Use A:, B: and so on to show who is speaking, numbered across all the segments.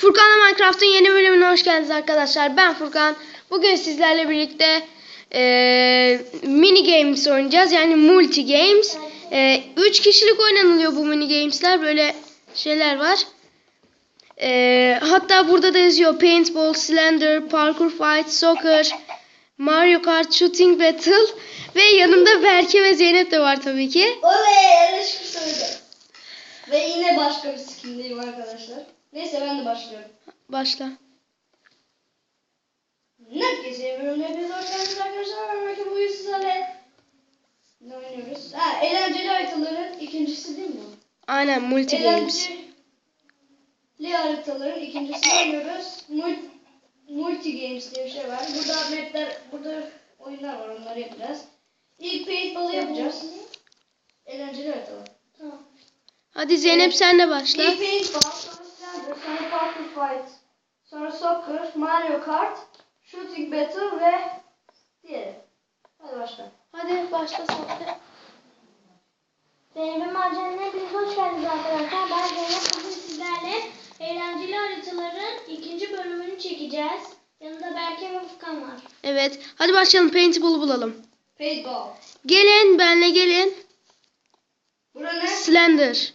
A: Furkan'la Minecraft'ın yeni bölümüne hoş geldiniz arkadaşlar. Ben Furkan. Bugün sizlerle birlikte eee, mini games oynayacağız. Yani multi games. 3 kişilik oynanılıyor bu mini games'ler. Böyle şeyler var. Eee, hatta burada da yazıyor paintball, slender, parkour fight, soccer, Mario Kart, shooting battle ve yanımda Berke ve Zeynep de var tabii ki.
B: Oley! Söyledi. Ve yine başka bir skindeyim arkadaşlar. Neyse ben de başlıyorum.
A: Başla.
B: Herkese bölümde hepiniz hoş geldiniz arkadaşlar. Belki bugün sizlerle ne oynuyoruz? Ha, eğlenceli haritaların ikincisi değil mi?
A: Aynen multi games.
B: Eğlenceli haritaların ikincisini oynuyoruz. Mul- Multi Games diye bir şey var. Burada mapler, burada oyunlar var onları yapacağız. İlk paintball'ı yapacağız. Eğlenceli haritalar.
A: Hadi Zeynep sen de başla.
B: İlk paintball, sonra slender, sonra parkour fight, sonra soccer, Mario Kart, shooting battle ve diğeri. Hadi başla.
A: Hadi başla sen.
C: Zeynep'in maceranına hepiniz hoş geldiniz arkadaşlar. Ben Zeynep bugün sizlerle eğlenceli haritaların ikinci bölümünü çekeceğiz. Yanında Berke ve Furkan var.
A: Evet. Hadi başlayalım. Paintball'u bulalım.
B: Paintball.
A: Gelin benle gelin.
B: Bura ne?
A: Slender.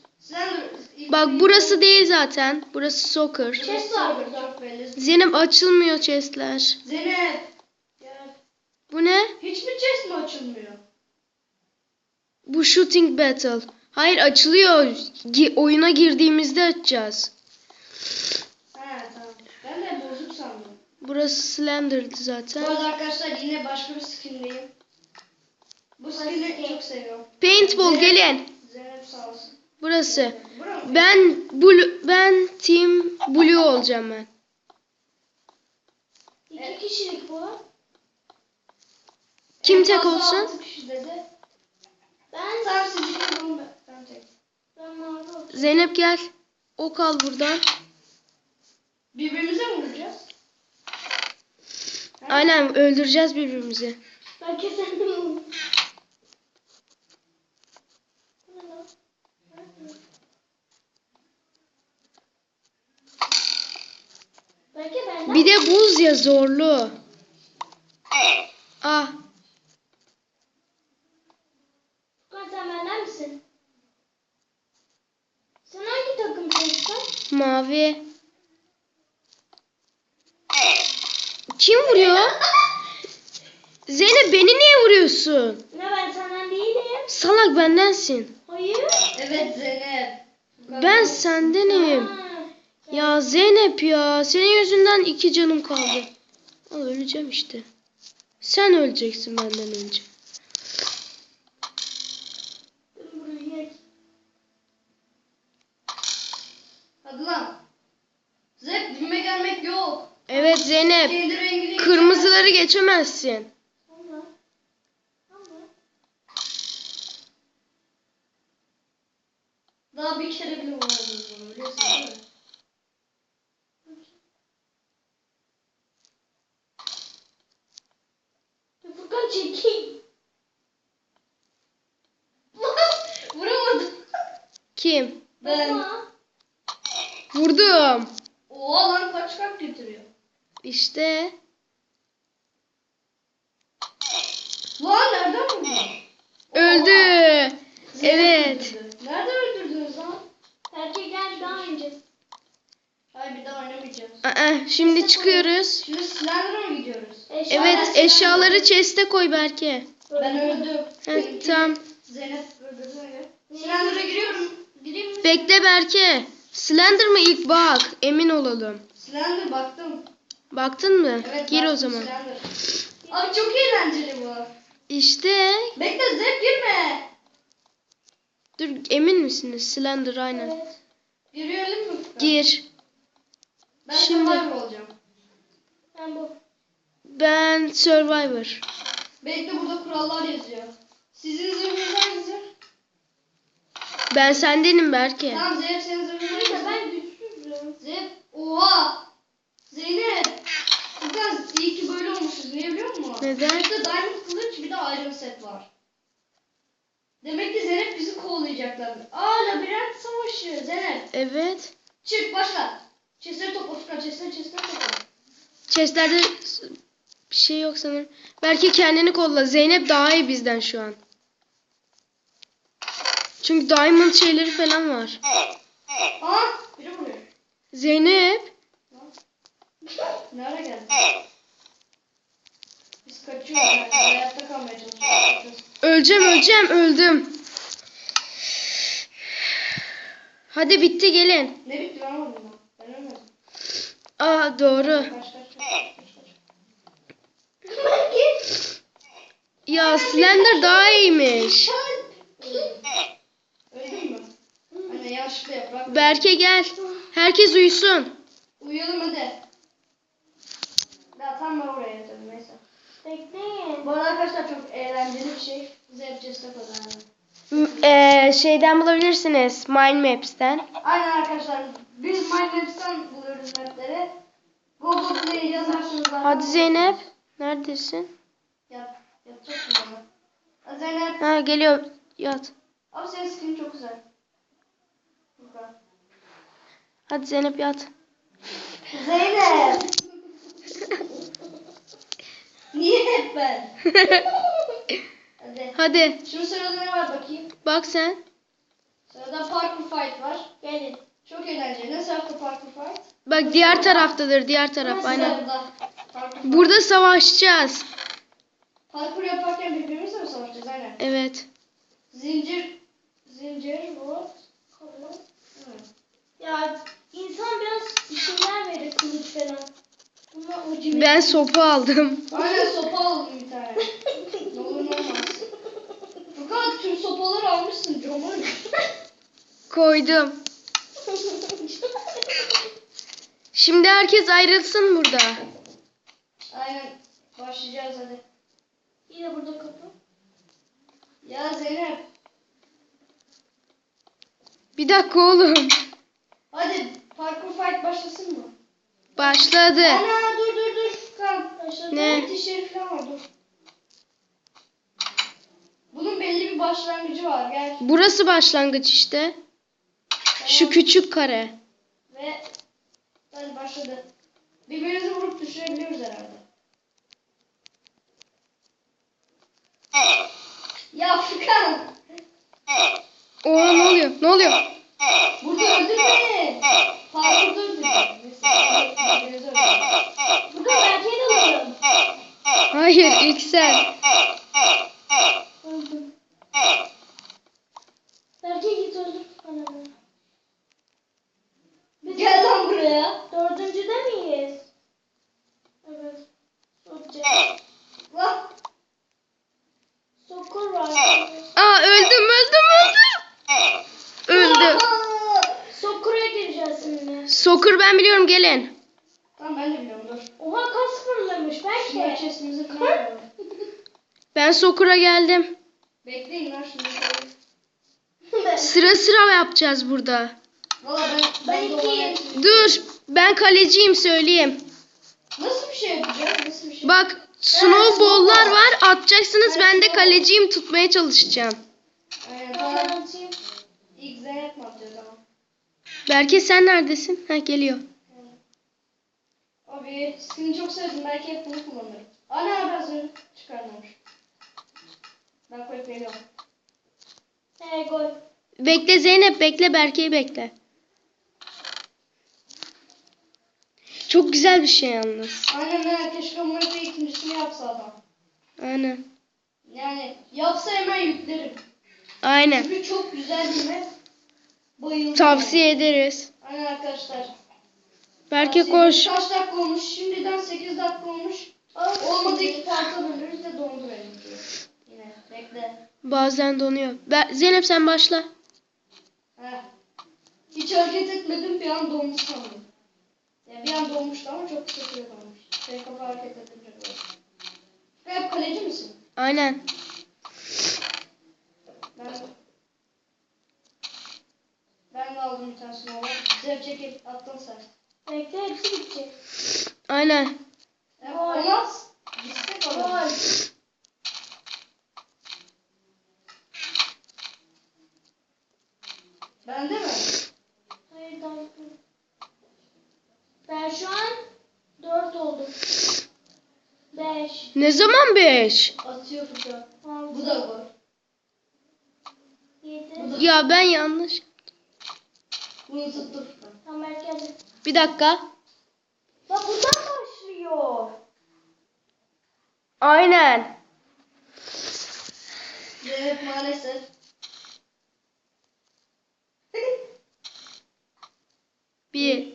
A: Bak burası değil zaten. Burası soccer.
B: Chest var burada.
A: Zeynep açılmıyor chestler.
B: Zeynep. Gel.
A: Bu ne?
B: Hiç mi chest mi açılmıyor?
A: Bu shooting battle. Hayır açılıyor. Gi- oyuna girdiğimizde açacağız.
B: He tamam. Ben de bozuk sandım.
A: Burası Slender'dı
B: Bu
A: zaten.
B: arada arkadaşlar yine başka bir skindeyim. Bu skini çok seviyorum.
A: Paintball gelin.
B: Zeynep sağ olsun.
A: Burası. Ben blue, ben team blue olacağım ben.
C: İki kişilik bu.
A: Kim tek olsun?
C: Ben
B: olun ben, ben tek.
C: ben mavi.
A: Zeynep gel. O kal burada.
B: Birbirimize mi vuracağız?
A: Aynen öldüreceğiz birbirimizi.
C: Berke sen de mi? Bu ne lan? Berke benden.
A: Bir de buz ya zorlu. Ah
C: benden misin? Sen hangi takımsın Furkan?
A: mavi. Kim vuruyor? Zeynep beni niye vuruyorsun?
C: Ne ben senden değilim.
A: Salak bendensin.
C: Hayır.
B: Evet Zeynep.
A: Ben sendenim.
C: Ha.
A: Ya Zeynep ya senin yüzünden iki canım kaldı. Al öleceğim işte. Sen öleceksin benden önce.
B: Hadi lan. Zeynep dibime gelmek yok.
A: Evet Zeynep.
B: Kendi rengini
A: Kırmızıları geçemezsin.
B: Daha bir kere bile vuramadım bunu biliyorsun değil mi?
C: Furkan çekil.
B: Vuramadım.
A: Kim?
B: Ben.
C: Ama.
A: Vurdum.
B: Oha lan kaç kalp getiriyor.
A: İşte.
B: Lan nereden vurdun?
A: Öldü.
B: Zeynep
A: Evet.
B: öldürdü. Nerede öldürdünüz lan?
C: Berke gel bir daha oynayacağız.
B: Hayır bir daha oynamayacağız.
A: Aa, şimdi çıkıyoruz.
B: Şimdi Slender'a mı gidiyoruz?
C: Eşya-
A: Evet eşyaları chest'e koy Berke.
B: Ben öldüm.
A: Evet, tamam.
B: Zeynep öldürdü öyle. Slender'a giriyorum. Gireyim mi?
A: Bekle Berke. Slender mı ilk bak. Emin olalım.
B: Slender baktım.
A: Baktın mı?
B: Evet,
A: Gir o
B: baktım,
A: zaman.
B: Slender. Abi çok eğlenceli bu.
A: İşte.
B: Bekle Zeynep girme.
A: Dur emin misiniz? Slender aynen.
C: Evet.
B: Girelim mi?
A: Gir.
B: Ben
A: Şimdi.
B: Survivor olacağım.
C: Ben bu.
A: Ben Survivor.
B: Bekle burada kurallar yazıyor. Sizin zırhınız hangisi?
A: Ben sendenim Berke.
B: Tamam Zeynep senin zırhın
C: Neyse
B: hangisi?
C: ben güçsüzüm.
B: Zeynep. Oha. Zeynep. Furkan iyi ki böyle olmuşuz. Niye biliyor musun?
A: Neden?
B: Bir de Diamond kılıç bir de Iron set var. Demek ki Zeynep bizi kovalayacaklar. Aa labirent savaşı Zeynep.
A: Evet.
B: Çık başla. Chestleri topla Furkan. Chestleri chestleri topla.
A: Chestlerde bir şey yok sanırım. Belki kendini kolla. Zeynep daha iyi bizden şu an. Çünkü diamond şeyleri falan var.
B: Aa biri vuruyor.
A: Zeynep.
B: Ne ara geldi? Biz kaçıyoruz. Hayatta kalmaya çalışıyoruz.
A: Öleceğim öleceğim öldüm. Hadi bitti gelin.
B: Ne bitti ben ölmedim.
A: Aa doğru. Ya Slender daha iyiymiş. Berke gel. Herkes uyusun.
B: Uyuyalım hadi. Ya tam ben oraya yatarım neyse.
C: Bekleyin.
B: Bu arada arkadaşlar çok eğlenceli bir şey. Bize yapacağız da kadar.
A: Eee, şeyden bulabilirsiniz. Mind Maps'ten.
B: Aynen arkadaşlar. Biz Minecraft'tan buluyoruz mapleri. Google Play yazarsınız.
A: Hadi Zeynep. Neredesin?
B: Yat. Yatacaksın bana. Ha, Zeynep.
A: Ha geliyor. Yat.
B: Abi senin skin çok güzel. Furkan.
A: Hadi Zeynep yat.
B: Zeynep. Niye hep ben? Hadi.
A: Hadi
B: Şimdi sırada ne var bakayım?
A: bak sen.
B: Sırada parkour fight var. Gelin. Çok eğlenceli. Ne tarafta parkour fight?
A: Bak diğer taraftadır. Diğer taraf
B: Burası
A: aynen.
B: Burada.
A: Savaşacağız.
B: Parkur yaparken birbirimizle mi savaşacağız? Aynen.
A: Evet.
B: Zincir. Zincir. What? Evet.
C: Ya insan biraz bir şeyler verir kılıç falan. Bunlar ucu
A: Ben sopa aldım.
B: Aynen sopa aldım bir tane. ne olur ne olmaz. Furkan tüm sopaları almışsın Coman.
A: Koydum. Şimdi herkes ayrılsın burada.
B: Aynen. Başlayacağız hadi.
C: Yine burada kapı.
B: Ya Zeynep.
A: Bir dakika oğlum.
B: Hadi parkur fight başlasın mı?
A: Başladı.
B: Ana dur dur dur Furkan. Başladı.
A: Ne?
B: Bitiş yeri falan var dur. Bunun belli bir başlangıcı var gel.
A: Burası başlangıç işte. Şu küçük kare.
B: Ve hadi başladı. Birbirimizi vurup düşürebiliyoruz herhalde. Ya Furkan.
A: Oha ne oluyor? Ne oluyor?
B: Burada öldür beni. Parkurda öldür. Neyse,
C: Burada Berke'yi de alıyorum.
A: Hayır ilk sen.
C: Öldüm. Berke git öldür. Ananı. Biz
B: Gel lan buraya.
C: dördüncüde miyiz? Evet. Çok güzel.
B: Lan.
C: Sokur var.
A: Aa öldüm öldüm öldüm. Öldü.
C: Sokur'a gireceğiz şimdi.
A: Sokur ben biliyorum gelin.
B: Tamam ben de biliyorum dur.
C: Oha kaç fırlamış
B: Şimdi
C: Berke.
B: chestimizi kırmayalım.
A: Ben Sokur'a geldim.
B: Bekleyin lan şimdi.
A: Sıra sıra yapacağız burada.
B: Valla ben,
C: Ben
B: de
C: ikiyim.
A: Dur ben kaleciyim söyleyeyim.
B: Nasıl bir şey yapacağız? Nasıl bir şey?
A: Bak snowball'lar var atacaksınız ben de kaleciyim tutmaya çalışacağım.
B: Aynen
C: Ben
B: tamam.
C: atayım.
B: İlk atıyor tamam.
A: Berke sen neredesin? Ha geliyor.
B: Abi skin'i çok sevdim. Belki hep bunu kullanırım. Ana biraz önce çıkarmamış. Ben koyup geliyorum.
C: Ee, gol.
A: Bekle Zeynep bekle Berke'yi bekle. Çok güzel bir şey yalnız.
B: Aynen ben keşke Murat'ı ikincisini yapsa adam.
A: Aynen.
B: Yani yapsa hemen yüklerim.
A: Aynen.
B: Çünkü çok güzel bir map. Bayıldım.
A: Tavsiye ederiz.
B: Aynen arkadaşlar.
A: Berke koş.
B: Kaç dakika olmuş? Şimdiden 8 dakika olmuş. Olmadı iki parça bölürüz de dondu benimki. Yine bekle.
A: Bazen donuyor. Ber- Zeynep sen başla.
B: Heh. Hiç hareket etmedim bir an dondu sandım. Ya bir an donmuştu ama çok kısa süre donmuş. Şey kafa hareket edince böyle. Hep kaleci misin?
A: Aynen.
B: Ben ben de aldım bir tanesini oğlum. Güzel çekip attın sen.
C: Bekle hepsi bitecek.
A: Aynen.
B: Ya, olmaz. Gitsek. Bende mi?
C: Hayır şu an 4 olduk. 5.
A: Ne zaman 5?
B: Atıyor.
C: 6.
B: Bu da gol.
C: 7.
A: Ya ben yanlış.
B: Bunu tuttu Furkan.
C: Tamam hadi.
A: Bir dakika.
C: Bak buradan başlıyor.
A: Aynen.
B: Zeynep maalesef.
A: Bir.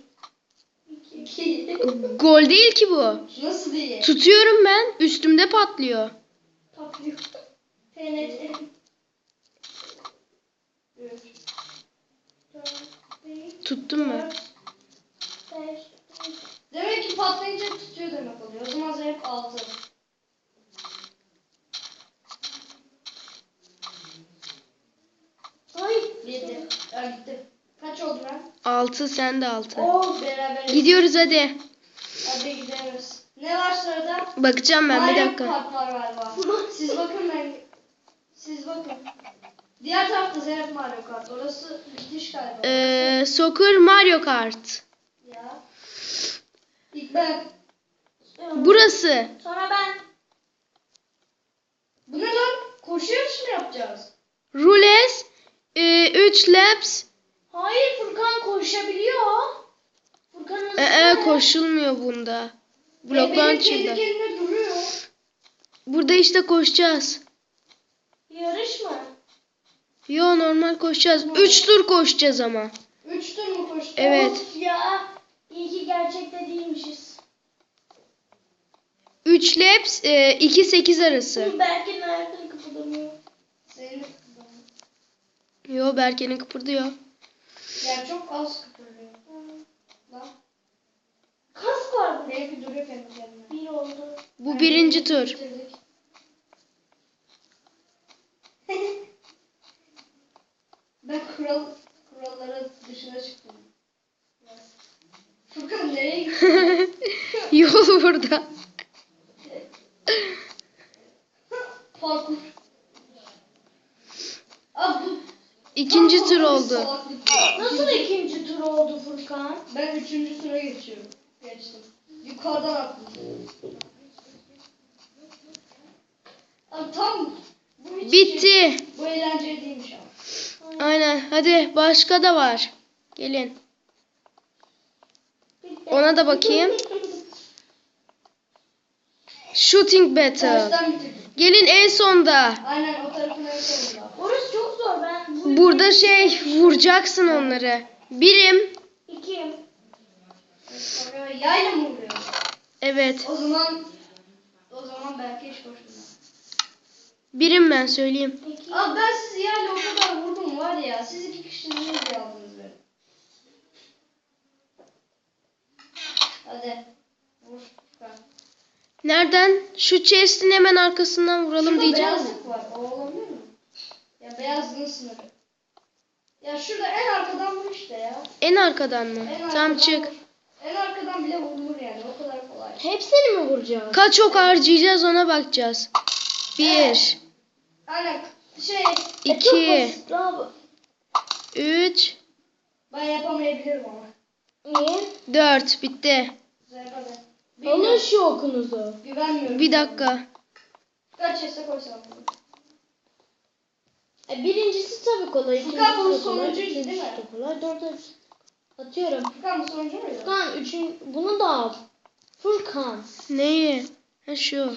B: İki.
A: Gol değil ki bu.
B: Nasıl diye?
A: Tutuyorum ben. Üstümde patlıyor.
B: Patlıyor. TNT. Üç.
C: 4, 5,
A: Tuttum mu?
C: 5.
B: Demek ki patlayınca tutuyor demek oluyor. O zaman Zeynep altı.
C: Ay.
B: Yedi. Ya gitti. Kaç oldu lan?
A: 6 sen de 6.
B: Oh beraber.
A: Gidiyoruz hadi.
B: Hadi gidiyoruz. Ne var sırada?
A: Bakacağım ben bir
B: Mario
A: dakika.
B: Kart var galiba. Siz bakın ben. Siz bakın. Diğer tarafta Zeynep Mario Kart. Orası bitiş galiba.
A: Ee, Soccer Mario Kart.
B: Ben.
A: Burası.
C: Sonra ben.
B: Bu ne lan? Koşu yarışı mı yapacağız?
A: Rules 3 laps.
C: Hayır Furkan koşabiliyor. Furkan hızlı.
A: Ee, koşulmuyor bunda. Blok
B: Benim kendi
A: launcher'da.
B: kendine duruyor.
A: Burada işte koşacağız.
C: Yarış mı?
A: Yo normal koşacağız. 3 tur koşacağız ama.
B: Üç tur mu koştu?
A: Evet.
C: Of ya. İyi ki gerçekte değilmişiz.
A: 3 laps 2 8 arası.
C: Belki nerede kıpırdamıyor.
B: Senin
A: Yo Berke'nin kıpırdıyor.
B: yani çok az kıpırıyor. Lan.
C: Kas var bu.
B: Benimki duruyor kendi kendine.
C: Bir oldu.
A: Bu birinci tur.
B: Ben kural kuralların dışına çıktım. Furkan nereye gitti?
A: Yol burada.
B: Parkur.
A: İkinci tur oldu.
C: Nasıl ikinci tur oldu Furkan?
B: Ben üçüncü tura geçiyorum. Geçtim. Yukarıdan atladım. Abi tam bu hiç şey-
A: Bitti.
B: bu eğlenceli değilmiş ama.
A: Aynen. Hadi başka da var. Gelin. Ona da bakayım. Shooting battle.
B: Tersten bitirdim.
A: Gelin en sonda.
B: Aynen o tarafın en sonunda.
C: Orası çok zor. Ben bu
A: Burada şey vuracaksın onları. Birim.
C: İki.
B: Sonra yayla mı vuruyor?
A: Evet.
B: O zaman o zaman belki hiç koşmuyor.
A: Birim ben söyleyeyim.
C: İki.
B: Abi ben sizi yayla o kadar vurdum var ya. Siz iki kişisiniz diye aldınız beni. Hadi.
A: Nereden? Şu chest'in hemen arkasından vuralım
B: Şurada
A: diyeceğim.
B: beyazlık var. O olabilir mi? Ya beyazlığın sınırı. Ya şurada en arkadan vur işte ya.
A: En arkadan mı?
B: En
A: Tam
B: arkadan
A: çık.
B: vur. En arkadan bile vurulur yani. O kadar kolay.
C: Hepsini mi vuracağız?
A: Kaç ok harcayacağız ona bakacağız. Bir,
B: Aynen. Şey
C: E, çok
A: iki,
C: basit abi.
A: üç,
B: ben yapamayabilirim ama.
C: Niye?
A: dört. Bitti.
B: Güzel
C: Alın şu okunuzu.
B: Güvenmiyorum.
A: Bir dakika.
B: Kaç yese koysam bunu.
C: E, birincisi tabii kolay.
B: Furkan bunun sonuncuydu değil mi?
C: kolay. Dört Atıyorum.
B: Furkan bu sonuncu muydu?
C: Furkan üçün, bunu da al. Furkan.
A: Neyi? Ha şu.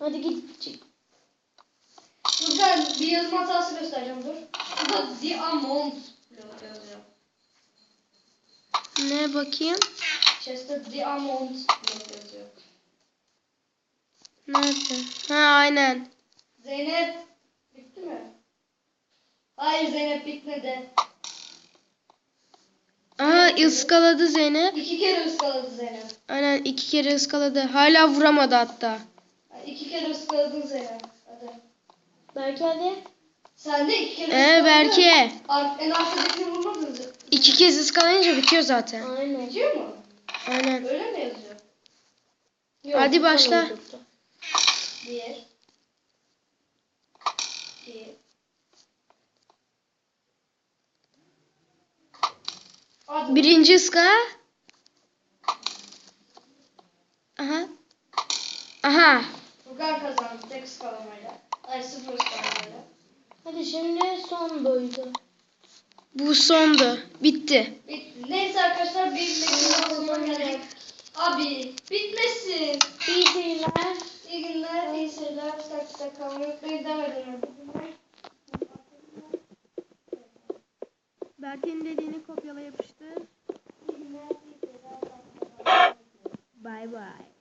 C: Hadi git. çık.
B: Furkan bir yazım hatası göstereceğim dur. Burada The Amount yazıyor.
A: Ne bakayım?
B: Amount blok yazıyor.
A: Nerede? Ha aynen.
B: Zeynep bitti mi? Hayır Zeynep bitmedi.
A: Aha ıskaladı Zeynep.
B: İki kere ıskaladı Zeynep.
A: Aynen iki kere ıskaladı. Hala vuramadı hatta.
B: İki kere ıskaladın Zeynep. Hadi.
C: Belki hadi.
B: Sen de iki kere
A: Ee
B: ıskaladın.
A: belki.
B: Ar- en arkadakini vurmadın.
A: İki kez ıskalayınca bitiyor zaten.
C: Aynen.
B: Bitiyor mu?
A: Aynen.
B: Öyle mi yazıyor?
A: Hadi başla.
B: Bir. Bir. Adım.
A: Birinci ska. Aha. Aha.
B: Bulgar kazandı tek skalamayla. Ay sıfır skalamayla.
C: Hadi şimdi son boyutu.
A: Bu sondu. Bitti.
B: Bitti. Neyse arkadaşlar bir videonun sonuna geldik. Abi bitmesin.
C: İyi seyirler.
B: İyi günler, iyi seyirler. Takipte kalmayı unutmayın. Devam edelim.
A: Berke'nin dediğini kopyala yapıştır. Bay bay.